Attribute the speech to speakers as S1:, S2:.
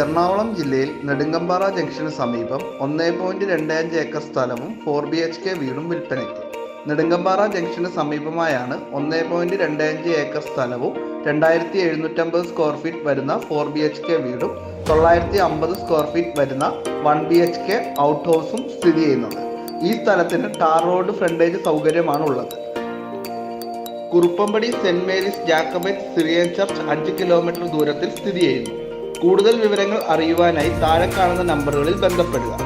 S1: എറണാകുളം ജില്ലയിൽ നെടുങ്കമ്പാറ ജംഗ്ഷന് സമീപം ഒന്നേ പോയിന്റ് രണ്ട് അഞ്ച് ഏക്കർ സ്ഥലവും ഫോർ ബി എച്ച് കെ വീടും വിൽപ്പനയ്ക്ക്. നെടുങ്കമ്പാറ ജംഗ്ഷന് സമീപമായാണ് ഒന്നേ പോയിന്റ് രണ്ട് അഞ്ച് ഏക്കർ സ്ഥലവും രണ്ടായിരത്തി എഴുന്നൂറ്റമ്പത് സ്ക്വയർ ഫീറ്റ് വരുന്ന ഫോർ ബി എച്ച് കെ വീടും തൊള്ളായിരത്തി അമ്പത് സ്ക്വയർ ഫീറ്റ് വരുന്ന one B H K out ഹൗസും സ്ഥിതി ചെയ്യുന്നത്. ഈ സ്ഥലത്തിന് ടാർ റോഡ് ഫ്രണ്ടേജ് സൗകര്യമാണ് ഉള്ളത് Kuruppampady Saint Mary's Jacobite Syrian church അഞ്ച് കിലോമീറ്റർ ദൂരത്തിൽ സ്ഥിതി ചെയ്യുന്നു. കൂടുതൽ വിവരങ്ങൾ അറിയുവാനായി താഴെ കാണുന്ന നമ്പറുകളിൽ ബന്ധപ്പെടുക.